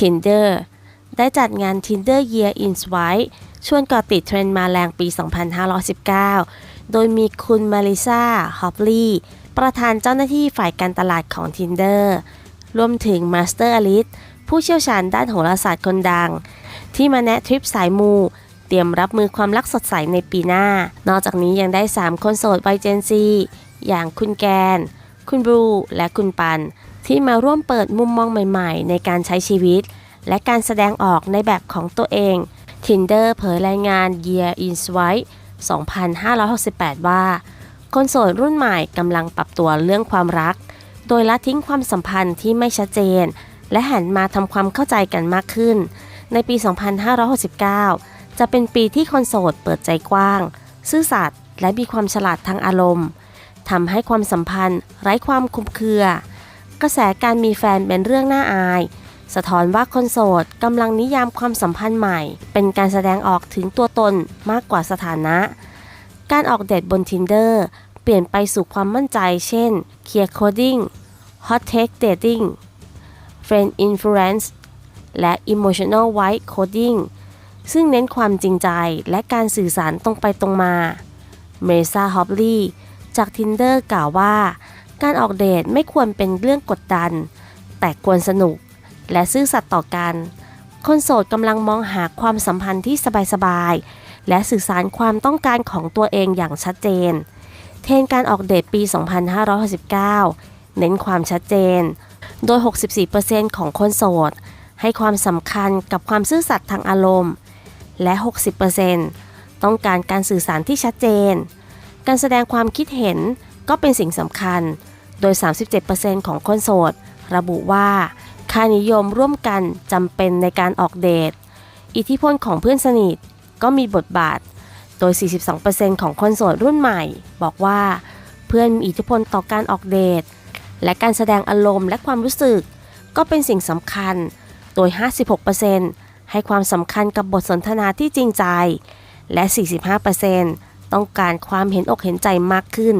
Tinder ได้จัดงาน Tinder Year in Swipe ชวนเกาะติดเทรนด์มาแรงปี 2519 โดยมีคุณมาริซาฮอปลีประธานเจ้าหน้าที่ฝ่ายการตลาดของ Tinder รวมถึงมาสเตอร์อลิสผู้เชี่ยวชาญด้านโหราศาสตร์คนดัง ที่มาแนะทริปสายมูเตรียมรับมือความรักสดใสในปีหน้า นอกจากนี้ยังได้ 3 คนโสดวัยเจนซี อย่างคุณแกน คุณบรูและคุณปัน ที่มาร่วมเปิดมุมมองใหม่ๆ ในการใช้ชีวิต และการแสดงออกในแบบของตัวเอง Tinder เผยรายงาน Year in Swipe 2568 ว่า คนโสดรุ่นใหม่กำลังปรับตัวเรื่องความรัก โดยละทิ้งความสัมพันธ์ที่ไม่ชัดเจน และหันมาทำความเข้าใจกันมากขึ้น ในปี 2569 จะเป็นปีที่คนโสดเปิดใจกว้าง ซื่อสัตย์และมีความฉลาดทางอารมณ์ ทำให้ความสัมพันธ์ ไร้ความคลุมเครือ กระแสการมีแฟนเป็นเรื่องน่าอาย สะท้อนว่าคนโสดกำลังนิยามความสัมพันธ์ใหม่ เป็นการแสดงออกถึงตัวตนมากกว่าสถานะ การออกเดทบน Tinder เปลี่ยนไปสู่ความมั่นใจ เช่น Clear Coding Hot Take Dating Friend Influence และ Emotional White Coding ซึ่งเน้นความจริงใจและการสื่อสารตรงไปตรงมา เมซาฮอปลี จาก Tinder กล่าวว่า การออกเดทไม่ควรเป็นเรื่องกดดัน แต่ควรสนุก และซื่อสัตย์ต่อกัน คนโสดกำลังมองหาความสัมพันธ์ที่สบายๆ และสื่อสารความต้องการของตัวเองอย่างชัดเจน เทรนการออกเดทปี 2569 เน้นความชัดเจน โดย 64%ของคนโสด ให้ความสำคัญกับความซื่อสัตย์ทางอารมณ์ และ 60%ต้องการการสื่อสารที่ชัดเจน การแสดงความคิดเห็นก็เป็นสิ่งสำคัญ โดย 37%ของคนโสด ระบุว่า ค่านิยมร่วมกันจำเป็นในการออกเดท อิทธิพลของเพื่อนสนิทก็มีบทบาท โดย 42%ของคนโสดรุ่นใหม่ บอกว่า เพื่อนมีอิทธิพลต่อการออกเดท และการแสดงอารมณ์และความรู้สึก ก็เป็นสิ่งสำคัญ โดย 56%ให้ความสำคัญกับบทสนทนาที่จริงใจ และ 45% ต้องการความเห็นอกเห็นใจมากขึ้น